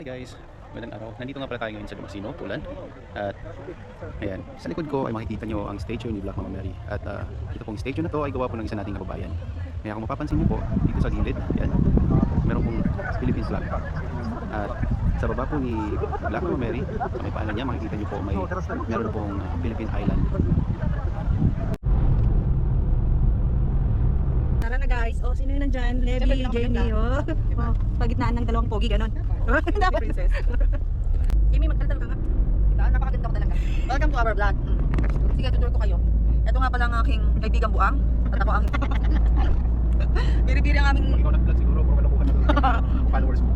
Hi guys, magandang araw. Nandito nga pala tayo ngayon sa Damasino, Pulan. At ayan, sa likod ko ay makikita nyo ang statue ni Black Mama Mary. At ah, ito pong statue na to ay gawa po ng isa nating kababayan. Kaya kung mapapansin nyo po, dito sa gilid, ayan, meron pong Philippine flag. At sa baba po ni Black Mama Mary, sa may paanan niya, makikita nyo po may meron pong ah, Philippine Island. Na guys. O, sino yung nandyan? Levi, Jamie, oh. oh. Pagitnaan ng dalawang pogi, ganon. Princess. Jamie, magdaldal ka nga. Diba? Napakaganda ko talaga. Welcome to our vlog. Mm. Sige, tutur ko kayo. Ito nga pala ang aking kaibigang buang. At ako ang... Biri-biri ang aming Ikaw nag-vlog siguro, kung kalokohan na followers mo.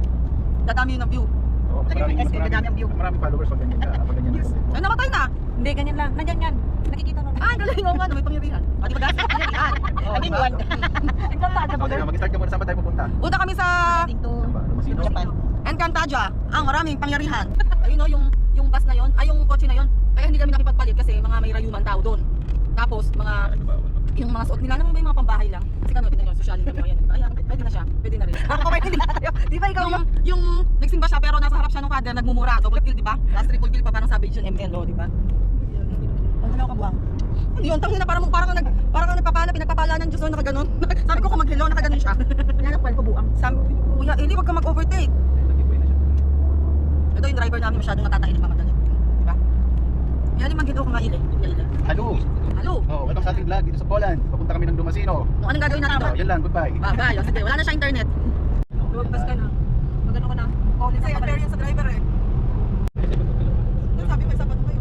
dadami ng view. Oo, Sige, maraming- kasi maraming- madami ang view. Maraming followers pag ganyan ka, pag ganyan ka. Ay, namatay na! Hindi, ganyan lang. Nandyan yan. Nakikita mo. Ay, galing mo nga, may pangyarihan. O, di ba guys? Pangyarihan. Oo, Naging diba? one. Encantado O, sige, mag-start ka muna, saan ba tayo pupunta? Punta kami sa Saan ba? Damasino? Japan. Encantadia. Ang maraming pangyarihan. Ayun o, yung, yung bus na yon, ay yung kotse na yon. Kaya hindi kami nakipagpalit kasi mga may rayuman tao doon. Tapos, mga Ano ba? Yung mga suot nila, alam mo ba yung mga pambahay lang? Kasi kami, tingnan nyo, sosyalin kami, ayan. Ayan, pwede na siya, pwede na rin. Ako pwede na tayo. Di ba ikaw yung, yung... yung nagsimba siya pero nasa harap siya ng father, nagmumura, double kill, di ba? Last triple kill pa, parang Savage yun, ML, di ba? Ang dalaw ka buwang. Ano yun, tangin na parang, parang, nag, parang nagpapala, pinagpapala ng Diyos, nakaganon. Sabi ko kung mag-hello, nakaganon siya. Hanap ko buang. Sabi, kuya, Eli, wag ka mag-overtake. Ito yung driver namin masyadong nagmamadali. Di ba? Yan yung mag-hello ko nga, Eli. Hello! Hello. Oh, welcome sa ating vlog dito sa Poland. Papunta kami ng Dumasino. No, anong gagawin natin Oh, doon? yan lang, goodbye. Bye, bye. O, Sige, wala na siya internet. Lumagpas ka na. Magano ka na. Ka unfair yun sa driver eh. Sabi may sapat kayo.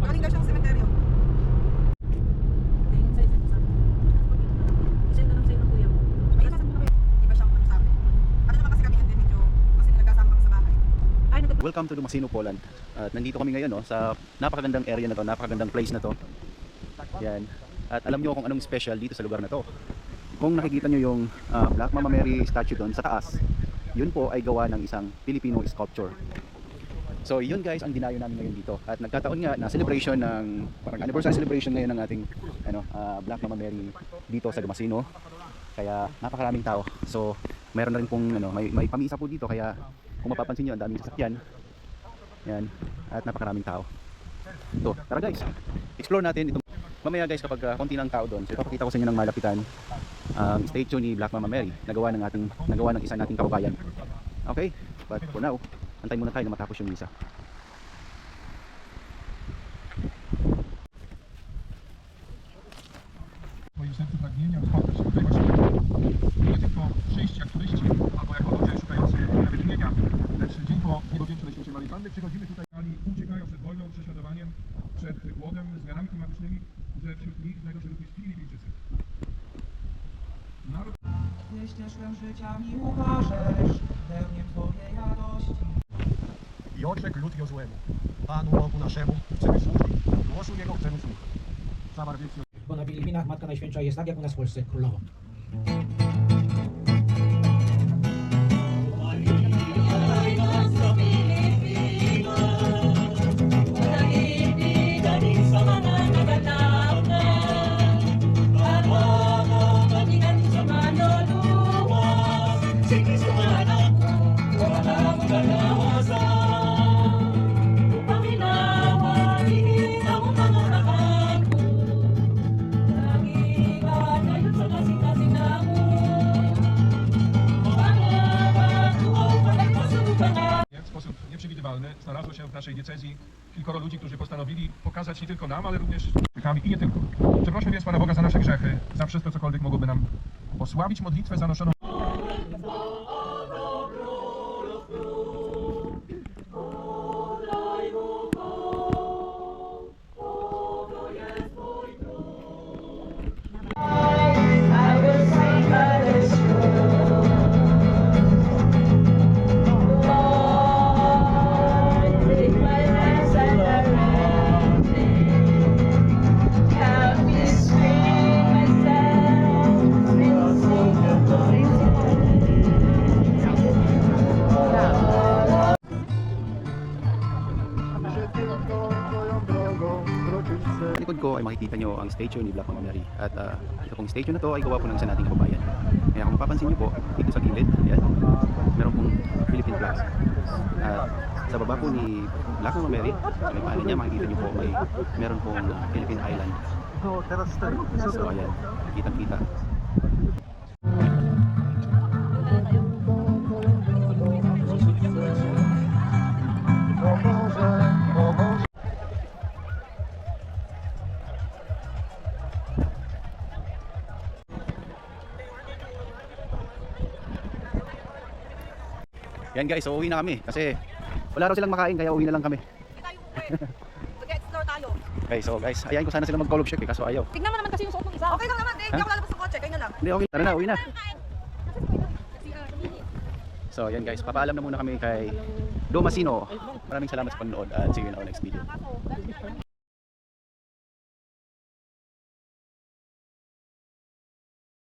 Galing daw siyang sementeryo. Send na lang sa'yo ng kuya mo. Ay, nasan mo kami? Iba siyang ano sa amin. Ano naman kasi kami hindi medyo kasi nagkasama kami sa bahay. Ay, nag- Welcome to Dumasino, Poland. At nandito kami ngayon no, sa napakagandang area na to, napakagandang place na to. Yan. At alam nyo kung anong special dito sa lugar na to. Kung nakikita nyo yung ah, Black Mama Mary statue doon sa taas, yun po ay gawa ng isang Filipino sculpture. So yun guys ang dinayo namin ngayon dito. At nagkataon nga na celebration ng parang anniversary celebration ngayon ng ating ano ah, Black Mama Mary dito sa Dumasino. Kaya napakaraming tao. So mayroon na rin pong ano may, may pamisa po dito kaya kung mapapansin niyo ang daming sasakyan. Yan. At napakaraming tao. Ito, tara guys. Explore natin itong Mamaya guys kapag uh, konti lang tao doon, so ipapakita ko sa inyo ng malapitan ang statue ni Black Mama Mary nagawa ng ating nagawa ng isa nating kababayan. Okay? But for now, antay muna tayo na matapos yung misa. Niebowieńczej święcie Marii Panny przychodzimy tutaj ali uciekają przed wojną, prześladowaniem, przed głodem, zmianami klimatycznymi, że wśród nich znajdą się również Filipijczycy. Naród Ty ścieżkę życia mi ukażesz, pełnię Twojej radości. I odrzekł lud Jozłemu, Panu Bogu naszemu chcemy służyć, głosu Jego chcemy słuchać. Bo na Filipinach Matka Najświętsza jest tak jak u nas w Polsce królową. Nieprzewidywalny znalazło się w naszej diecezji kilkoro ludzi, którzy postanowili pokazać nie tylko nam, ale również Czechami i nie tylko. Przeprośmy więc Pana Boga za nasze grzechy, za wszystko cokolwiek mogłoby nam osłabić modlitwę zanoszoną Sa likod ko ay makikita nyo ang statue ni Black Mary. At ah, ito pong statue na to ay gawa po ng isa nating kababayan. Kaya kung mapapansin nyo po, dito sa gilid, yan, meron pong Philippine flags. At sa baba po ni Black Mary, sa may paanan niya, makikita niyo po may meron pong Philippine Island. So ayan, kitang-kita. Yan guys, so uwi na kami kasi wala raw silang makain kaya uwi na lang kami. tayo uwi. Mag-explore tayo. Okay, so guys, ayayin ko sana sila mag-collab check eh, kaso ayaw. Tignan mo naman kasi yung suot ng isa. Okay lang naman, eh. Hindi ako lalabas ng kotse. Kayo na lang. Hindi, okay, tara na, uwi na. So yan guys, papaalam na muna kami kay Domasino. Maraming salamat sa panonood at see you in our next video.